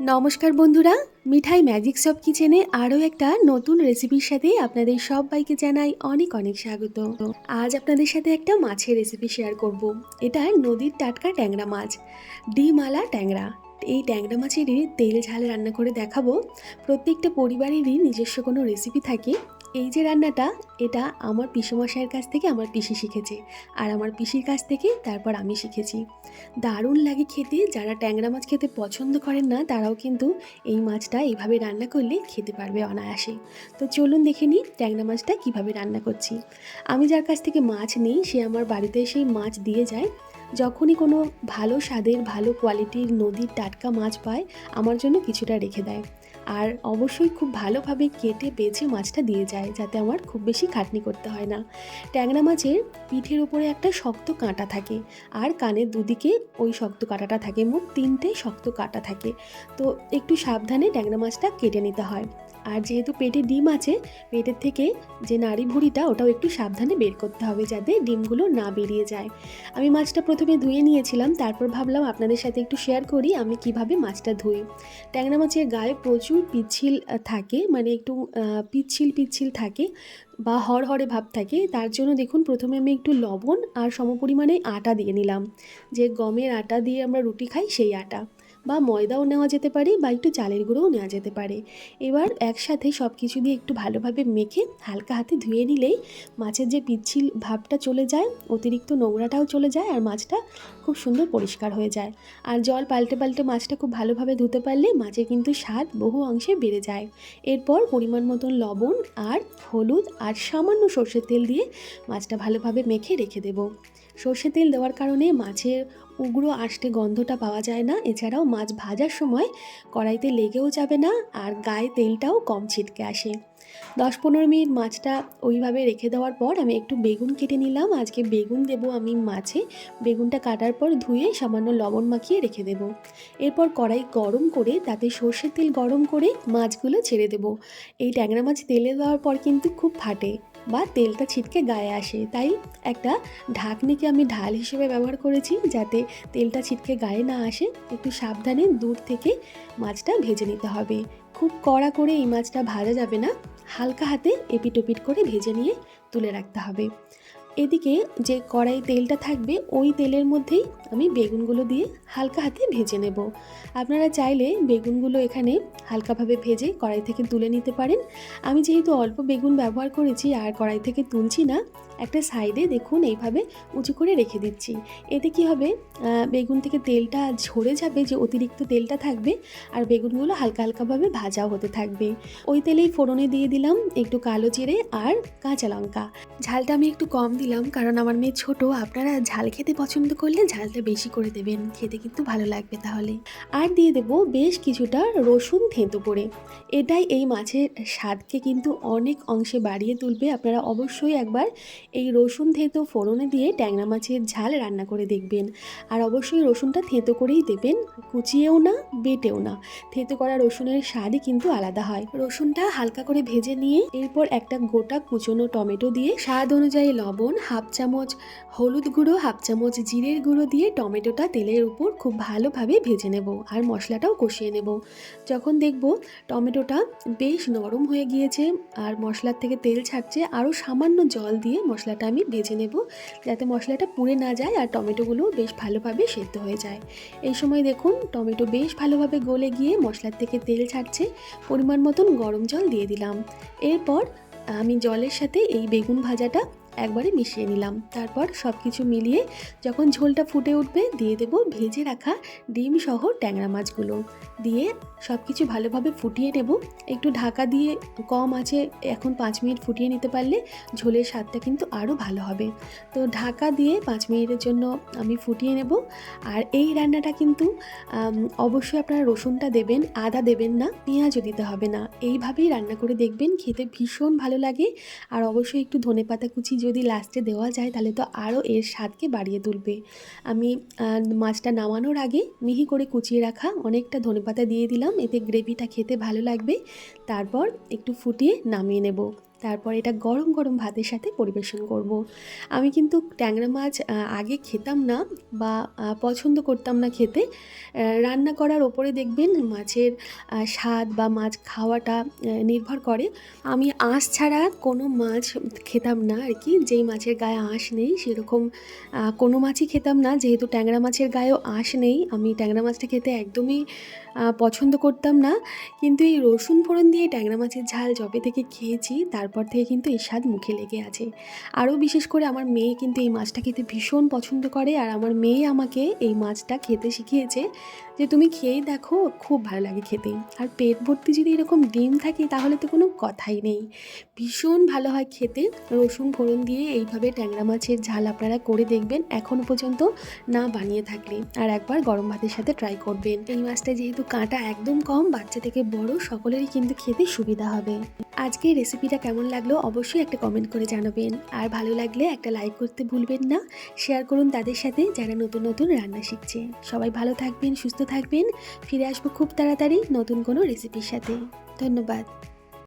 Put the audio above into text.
নমস্কার বন্ধুরা, মিঠাই magic shop কিচেনে আরও একটা নতুন রেসিপির সাথে আপনাদের সবাইকে জানাই অনেক অনেক স্বাগত। আজ আপনাদের সাথে একটা মাছের রেসিপি শেয়ার করব। এটা নদীর টাটকা ট্যাংরা মাছ ডিমালা ট্যাংরা। এই ট্যাংরা মাছেরই তেল ঝাল রান্না করে দেখাবো। প্রত্যেকটা পরিবারেরই নিজস্ব কোনো রেসিপি থাকে। এই যে রান্নাটা, এটা আমার পিসেমশাইয়ের কাছ থেকে আমার পিসি শিখেছে। আর আমার পিসির কাছ থেকে তারপর আমি শিখেছি। দারুণ লাগে খেতে, যারা ট্যাংরা মাছ খেতে পছন্দ করেন না, তারাও কিন্তু এই মাছটা এইভাবে রান্না করলে খেতে পারবে অনায়াসে। তো চলুন দেখে নিই ট্যাংরা মাছটা কীভাবে রান্না করছি। আমি যার কাছ থেকে মাছ নিই, সে আমার বাড়িতে সেই মাছ দিয়ে যায়। যখনই কোনো ভালো স্বাদের, ভালো কোয়ালিটির নদীর টাটকা মাছ পায়, আমার জন্য কিছুটা রেখে দেয়। আর অবশ্যই খুব ভালোভাবে কেটে বেছে মাছটা দিয়ে যায়, যাতে আমার খুব বেশি খাটনি করতে হয় না। ট্যাংরা মাছের পিঠের উপরে একটা শক্ত কাঁটা থাকে, আর কানের দুদিকে ওই শক্ত কাঁটাটা থাকে, মোট তিনটে শক্ত কাঁটা থাকে। তো একটু সাবধানে ট্যাংরা মাছটা কেটে নিতে হয়। আর যেহেতু পেটে ডিম আছে, পেটের থেকে যে নাড়ি ভুঁড়িটা, ওটাও একটু সাবধানে বের করতে হবে যাতে ডিমগুলো না বেরিয়ে যায়। আমি মাছটা প্রথমে ধুয়ে নিয়েছিলাম, তারপর ভাবলাম আপনাদের সাথে একটু শেয়ার করি আমি কীভাবে মাছটা ধুই। ট্যাংরা মাছের গায়ে প্রচুর পিচ্ছিল থাকে মানে একটু পিচ্ছিল পিচ্ছিল থাকে বা হরহরে ভাব থাকে। তার জন্য দেখুন, প্রথমে আমি একটু লবণ আর সমপরিমাণে আটা দিয়ে নিলাম। যে গমের আটা দিয়ে আমরা রুটি খাই, সেই আটা। বা ময়দাও নেওয়া যেতে পারে বা একটু চালের গুঁড়োও নেওয়া যেতে পারে। এবার একসাথে সব কিছু দিয়ে একটু ভালোভাবে মেখে হালকা হাতে ধুয়ে নিলেই মাছের যে পিচ্ছিল ভাবটা চলে যায়, অতিরিক্ত নোংরাটাও চলে যায় আর মাছটা খুব সুন্দর পরিষ্কার হয়ে যায়। আর জল পাল্টে পাল্টে মাছটা খুব ভালোভাবে ধুতে পারলে মাছের কিন্তু স্বাদ বহু অংশে বেড়ে যায়। এরপর পরিমাণ মতন লবণ আর হলুদ আর সামান্য সর্ষের তেল দিয়ে মাছটা ভালোভাবে মেখে রেখে দেব। সর্ষের তেল দেওয়ার কারণে মাছের উগ্র আষ্টে গন্ধটা পাওয়া যায় না। এছাড়াও মাছ ভাজার সময় কড়াইতে লেগেও যাবে না আর গায়ে তেলটাও কম ছিটকে আসে। দশ পনেরো মিনিট মাছটা ওইভাবে রেখে দেওয়ার পর আমি একটু বেগুন কেটে নিলাম। আজকে বেগুন দেবো আমি মাছে। বেগুনটা কাটার পর ধুয়ে সামান্য লবণ মাখিয়ে রেখে দেব। এরপর কড়াই গরম করে তাতে সর্ষের তেল গরম করে মাছগুলো ছেড়ে দেব। এই ট্যাংরা মাছ তেলে দেওয়ার পর কিন্তু খুব ফাটে। বা তেলটা ছিটকে গায়ে আসে। তাই একটা ঢাকনিকে আমি ঢাল হিসেবে ব্যবহার করেছি যাতে তেলটা ছিটকে গায়ে না আসে। একটু সাবধানে দূর থেকে মাছটা ভেজে নিতে হবে। খুব কড়া করে এই মাছটা ভাজা যাবে না। হালকা হাতে এপিট ওপিট করে ভেজে নিয়ে তুলে রাখতে হবে। এদিকে যে কড়াই তেলটা থাকবে, ওই তেলের মধ্যেই আমি বেগুনগুলো দিয়ে হালকা হাতে ভেজে নেব। আপনারা চাইলে বেগুনগুলো এখানে হালকাভাবে ভেজে কড়াই থেকে তুলে নিতে পারেন। আমি যেহেতু অল্প বেগুন ব্যবহার করেছি আর কড়াই থেকে তুলছি না, একটা সাইডে দেখুন এইভাবে উঁচু করে রেখে দিচ্ছি। এতে কি হবে? বেগুন থেকে তেলটা ঝরে যাবে, যে অতিরিক্ত তেলটা থাকবে, আর বেগুনগুলো হালকা হালকাভাবে ভাজাও হতে থাকবে। ওই তেলেই ফোড়নে দিয়ে দিলাম একটু কালো জিরে আর কাঁচা লঙ্কা। ঝালটা আমি একটু কম দিলাম, কারণ আমার মেয়ে ছোট। আপনারা ঝাল খেতে পছন্দ করলে ঝালটা বেশি করে দেবেন। খেতে কিন্তু ভালো লাগবে তাহলে। আর দিয়ে দেব বেশ কিছুটা রসুন থেঁতো করে। এটাই এই মাছের স্বাদকে কিন্তু অনেক অংশে বাড়িয়ে তুলবে। আপনারা অবশ্যই একবার এই রসুন থেঁতো ফোড়নে দিয়ে ট্যাংরা মাছের ঝাল রান্না করে দেখবেন। আর অবশ্যই রসুনটা থেঁতো করেই দেবেন। কুচিয়েও না, বেটেও না। থেঁতো করা রসুনের স্বাদই কিন্তু আলাদা হয়। রসুনটা হালকা করে ভেজে নিয়ে এরপর একটা গোটা কুচনো টমেটো দিয়ে স্বাদ অনুযায়ী লবণ হাফ চামচ হলুদ গুঁড়ো, হাফ চামচ জিরের গুঁড়ো দিয়ে টমেটোটা তেলের উপর খুব ভালোভাবে ভেজে নেব আর মশলাটাও কষিয়ে নেব। যখন দেখব টমেটোটা বেশ নরম হয়ে গিয়েছে আর মশলার থেকে তেল ছাড়ছে, আরও সামান্য জল দিয়ে মশলাটা আমি ভেজে নেব যাতে মশলাটা পুড়ে না যায় আর টমেটোগুলো বেশ ভালোভাবে সেদ্ধ হয়ে যায়। এই সময় দেখুন টমেটো বেশ ভালোভাবে গলে গিয়ে মশলার থেকে তেল ছাড়ছে, পরিমাণ মতন গরম জল দিয়ে দিলাম। এরপর আমি জলের সাথে এই বেগুন ভাজাটা একবারে মিশিয়ে নিলাম। তারপর সব কিছু মিলিয়ে যখন ঝোলটা ফুটে উঠবে, দিয়ে দেব ভেজে রাখা ডিম সহ ট্যাংরা মাছগুলো। দিয়ে সব কিছু ভালোভাবে ফুটিয়ে নেব। একটু ঢাকা দিয়ে কম আছে, এখন পাঁচ মিনিট ফুটিয়ে নিতে পারলে ঝোলের স্বাদটা কিন্তু আরও ভালো হবে। তো ঢাকা দিয়ে পাঁচ মিনিটের জন্য আমি ফুটিয়ে নেব। আর এই রান্নাটা কিন্তু অবশ্যই আপনারা রসুনটা দেবেন, আদা দেবেন না, পেঁয়াজও দিতে হবে না। এইভাবেই রান্না করে দেখবেন, খেতে ভীষণ ভালো লাগে। আর অবশ্যই একটু ধনেপাতা কুচি যদি লাস্টে দেওয়া যায়, তাহলে তো আরও এর স্বাদকে বাড়িয়ে তুলবে। আমি মাছটা নামানোর আগে মিহি করে কুচিয়ে রাখা অনেকটা ধনেপাতা দিয়ে দিলাম। এতে গ্রেভিটা খেতে ভালো লাগবে। তারপর একটু ফুটিয়ে নামিয়ে নেব। তারপর এটা গরম গরম ভাতের সাথে পরিবেশন করব। আমি কিন্তু ট্যাংরা মাছ আগে খেতাম না বা পছন্দ করতাম না খেতে। রান্না করার ওপরে দেখবেন মাছের স্বাদ বা মাছ খাওয়াটা নির্ভর করে। আমি আঁশ ছাড়া কোনো মাছ খেতাম না আর কি, যেই মাছের গায়ে আঁশ নেই সেরকম কোনো মাছই খেতাম না। যেহেতু ট্যাংরা মাছের গায়েও আঁশ নেই, আমি ট্যাংরা মাছটা খেতে একদমই পছন্দ করতাম না। কিন্তু এই রসুন ফোড়ন দিয়ে ট্যাংরা মাছের ঝাল যবে থেকে খেয়েছি, তারপর থেকে কিন্তু এই স্বাদ মুখে লেগে আছে। আরও বিশেষ করে আমার মেয়ে কিন্তু এই মাছটা খেতে ভীষণ পছন্দ করে, আর আমার মেয়ে আমাকে এই মাছটা খেতে শিখিয়েছে। যে তুমি খেয়েই দেখো, খুব ভালো লাগে খেতে। আর পেট ভর্তি যদি এরকম ডিম থাকে, তাহলে তো কোনো কথাই নেই। ভীষণ ভালো হয় খেতে। রসুন ফোড়ন দিয়ে এইভাবে ট্যাংরা মাছের ঝাল আপনারা করে দেখবেন এখনও পর্যন্ত না বানিয়ে থাকলে। আর একবার গরম ভাতের সাথে ট্রাই করবেন। এই মাছটা যেহেতু কাঁটা একদম কম, বাচ্চা থেকে বড়, সকলেরই কিন্তু খেতে সুবিধা হবে। আজকে রেসিপিটা কেমন লাগল অবশ্যই একটা কমেন্ট করে জানাবেন। আর ভালো লাগলে একটা লাইক করতে ভুলবেন না। শেয়ার করুন তাদের সাথে যারা নতুন নতুন রান্না শিখছে। সবাই ভালো থাকবেন, সুস্থ থাকবেন। ফিরে আসব খুব তাড়াতাড়ি নতুন কোনো রেসিপির সাথে। ধন্যবাদ।